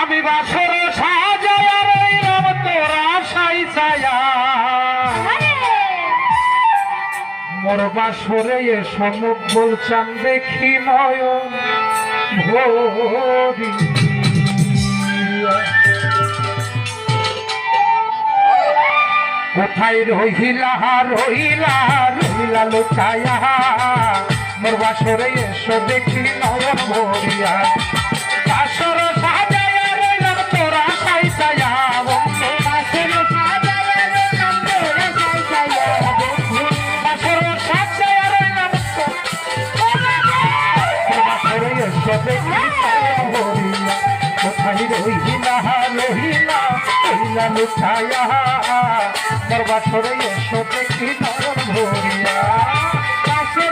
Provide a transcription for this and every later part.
আমি বাসর সাজায়া রে রাম তোরা সাই ছায়া। মোর বাসরে এ সমুদ্র চান দেখি নয় ভোরি কোথায় রহিলা রহিলা রহিলা লুকায়া মোর বাসরে এসো দেখি নয় মরিয়া। কলম ছায়া দরবার সরে এসো দেখি নগর ভরিয়া। কাছে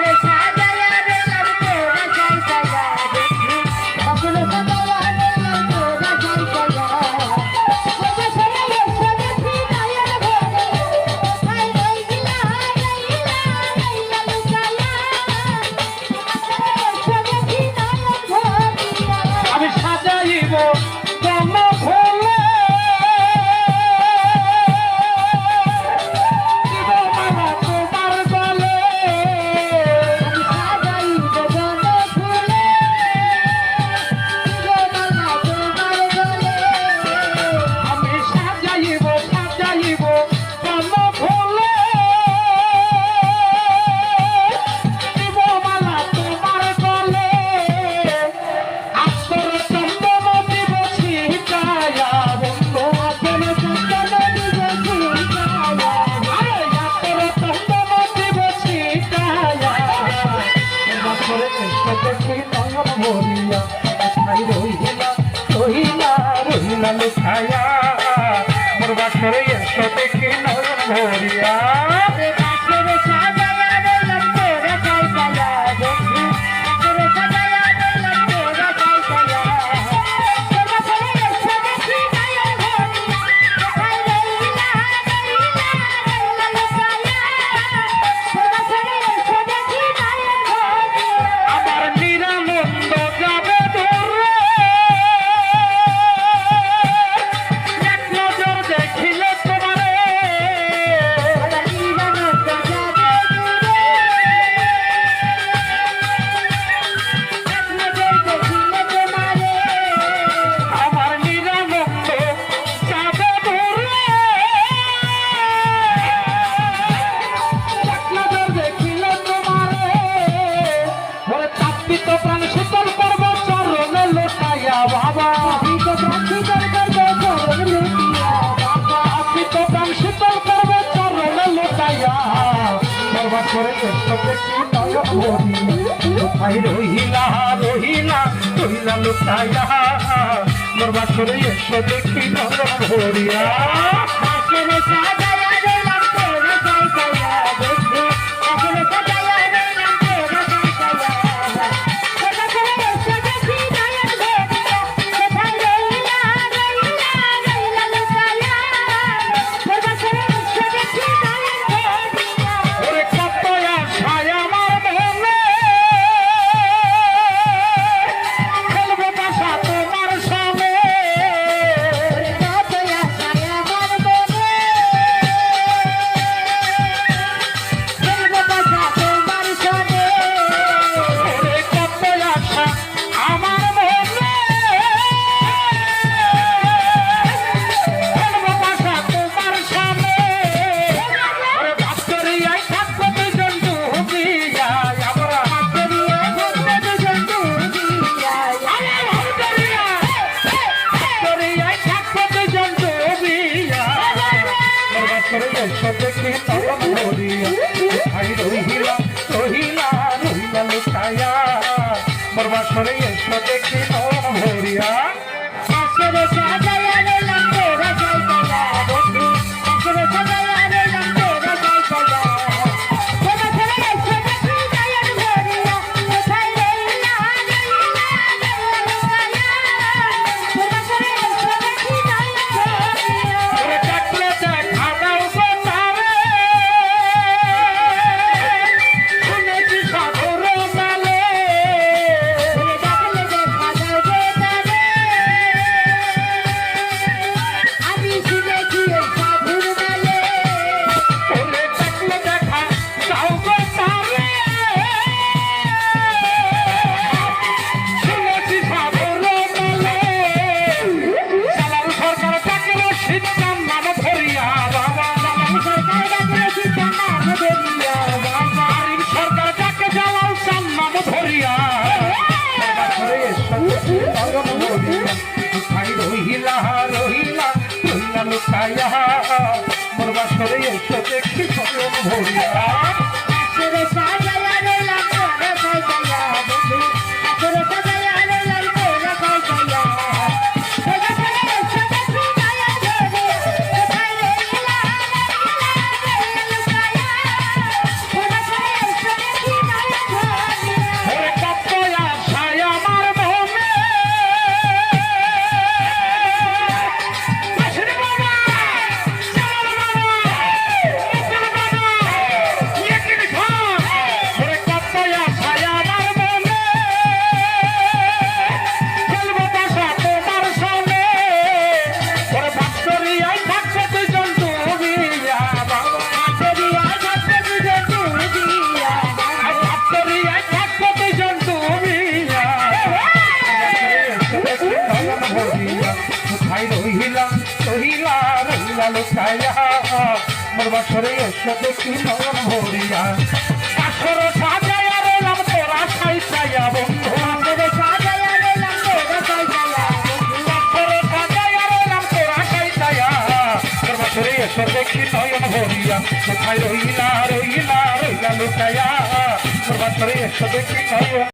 লাল ছায়া মোর বাসরে এসো দেখি নয়ন ভরিয়া। রহিলা রহিলা রহিলা লুকায়া মোর বাছরে এসো দেখি নরম ভরিয়া। বাছরে সাদা ছায়া মোর বাস্তবে দেখি ভরিয়া। কোথায় রহিলা রহিলা রহিলা লোকায়া মোর বাসরে এসে দেখি নয়ন ভরিয়া। বাসর সাজায়া রইলাম তোরা সাইসায়া, বন্ধু। আসরে সাজায়া রইলাম তোরা সাজায়া বন্ধু। বাসর সাজায়া রইলাম তোরা সাইসায়া। মোর বাসরে এসে দেখি নয়ন ভরিয়া। কোথায় রহিলা রহিলা রহিলা লোকায়া মোর বাসরে দেখি নয়ন